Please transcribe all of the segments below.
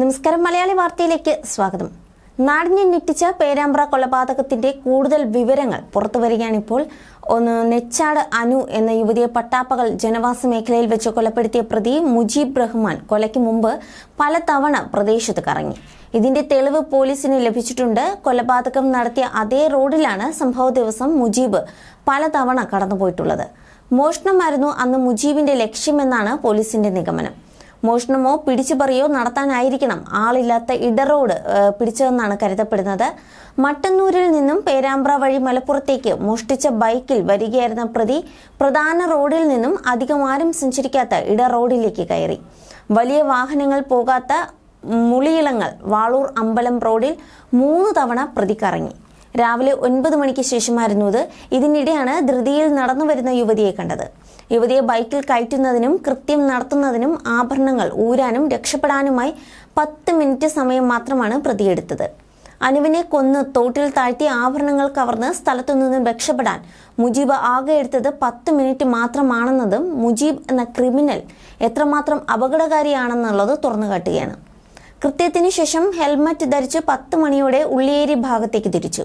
നമസ്കാരം. മലയാളി വാർത്തയിലേക്ക് സ്വാഗതം. നാടിനെ ഞെട്ടിച്ച പേരാമ്പ്ര കൊലപാതകത്തിന്റെ കൂടുതൽ വിവരങ്ങൾ പുറത്തു വരികയാണിപ്പോൾ ഒന്ന് നെച്ചാട് അനു എന്ന യുവതിയെ പട്ടാപ്പകൽ ജനവാസ മേഖലയിൽ വെച്ച് കൊലപ്പെടുത്തിയ പ്രതി മുജീബ് റഹ്മാൻ കൊലയ്ക്ക് മുമ്പ് പലതവണ പ്രദേശത്ത് കറങ്ങി. ഇതിന്റെ തെളിവ് പോലീസിന് ലഭിച്ചിട്ടുണ്ട്. കൊലപാതകം നടത്തിയ അതേ റോഡിലാണ് സംഭവ ദിവസം മുജീബ് പലതവണ കടന്നുപോയിട്ടുള്ളത്. മോഷണമായിരുന്നു അന്ന് മുജീബിന്റെ ലക്ഷ്യമെന്നാണ് പോലീസിന്റെ നിഗമനം. മോഷണമോ പിടിച്ചുപറിയോ നടത്താനായിരിക്കണം. ആളില്ലാത്ത ഇടറോഡ് പിടിച്ചതെന്നാണ് കരുതപ്പെടുന്നത്. മട്ടന്നൂരിൽ നിന്നും പേരാമ്പ്ര വഴി മലപ്പുറത്തേക്ക് മോഷ്ടിച്ച ബൈക്കിൽ വരികയായിരുന്ന പ്രതി പ്രധാന റോഡിൽ നിന്നും അധികമാരും സഞ്ചരിക്കാത്ത ഇട റോഡിലേക്ക് കയറി. വലിയ വാഹനങ്ങൾ പോകാത്ത മുളിയിളങ്ങൾ വാളൂർ അമ്പലം റോഡിൽ മൂന്ന് തവണ പ്രതി കറങ്ങി രാവിലെ ഒൻപത് മണിക്ക് ശേഷമായിരുന്നു ഇത്. ഇതിനിടെയാണ് ധൃതിയിൽ നടന്നു വരുന്ന യുവതിയെ കണ്ടത്. യുവതിയെ ബൈക്കിൽ കയറ്റുന്നതിനും കൃത്യം നടത്തുന്നതിനും ആഭരണങ്ങൾ ഊരാനും രക്ഷപ്പെടാനുമായി പത്ത് മിനിറ്റ് സമയം മാത്രമാണ് പ്രതിയെടുത്തത്. അനുവിനെ കൊന്ന് തോട്ടിൽ താഴ്ത്തി ആഭരണങ്ങൾ കവർന്ന് സ്ഥലത്തു നിന്നും രക്ഷപ്പെടാൻ മുജീബ് ആകെ എടുത്തത് പത്ത് മിനിറ്റ് മാത്രമാണെന്നതും മുജീബ് എന്ന ക്രിമിനൽ എത്രമാത്രം അപകടകാരിയാണെന്നുള്ളത് തുറന്നുകാട്ടുകയാണ്. കൃത്യത്തിന് ശേഷം ഹെൽമറ്റ് ധരിച്ച് പത്ത് മണിയോടെ ഉള്ളിയേരി ഭാഗത്തേക്ക് തിരിച്ചു.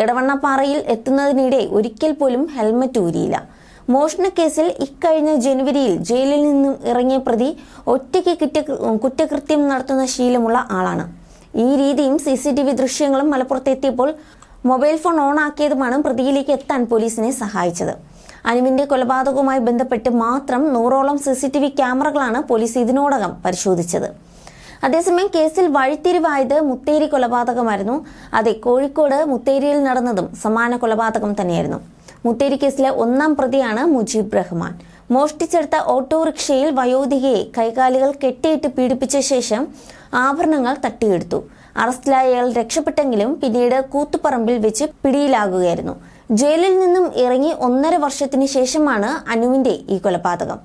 എടവണ്ണപ്പാറയിൽ എത്തുന്നതിനിടെ ഒരിക്കൽ പോലും ഹെൽമറ്റ് ഊരിയില്ല. മോഷണക്കേസിൽ ഇക്കഴിഞ്ഞ ജനുവരിയിൽ ജയിലിൽ നിന്നും ഇറങ്ങിയ പ്രതി ഒറ്റയ്ക്ക് കുറ്റ കുറ്റകൃത്യം നടത്തുന്ന ശീലമുള്ള ആളാണ്. ഈ രീതിയും സി സി ടി വി ദൃശ്യങ്ങളും മലപ്പുറത്തെത്തിയപ്പോൾ മൊബൈൽ ഫോൺ ഓൺ ആക്കിയതുമാണ് പ്രതിയിലേക്ക് എത്താൻ പോലീസിനെ സഹായിച്ചത്. അനുവിന്റെ കൊലപാതകവുമായി ബന്ധപ്പെട്ട് മാത്രം നൂറോളം സി സി ടി വി ക്യാമറകളാണ് പോലീസ് ഇതിനോടകം പരിശോധിച്ചത്. അതേസമയം കേസിൽ വഴിത്തിരിവായത് മുത്തേരി കൊലപാതകമായിരുന്നു. അതെ കോഴിക്കോട് മുത്തേരിയിൽ നടന്നതും സമാന കൊലപാതകം തന്നെയായിരുന്നു. മുത്തേരി കേസിലെ ഒന്നാം പ്രതിയാണ് മുജീബ് റഹ്മാൻ. മോഷ്ടിച്ചെടുത്ത ഓട്ടോറിക്ഷയിൽ വയോധികയെ കൈകാലുകൾ കെട്ടിയിട്ട് പീഡിപ്പിച്ച ശേഷം ആഭരണങ്ങൾ തട്ടിയെടുത്തു. അറസ്റ്റിലായ അയാൾ രക്ഷപ്പെട്ടെങ്കിലും പിന്നീട് കൂത്തുപറമ്പിൽ വെച്ച് പിടിയിലാകുകയായിരുന്നു. ജയിലിൽ നിന്നും ഇറങ്ങി ഒന്നര വർഷത്തിന് ശേഷമാണ് അനുവിന്റെ ഈ കൊലപാതകം.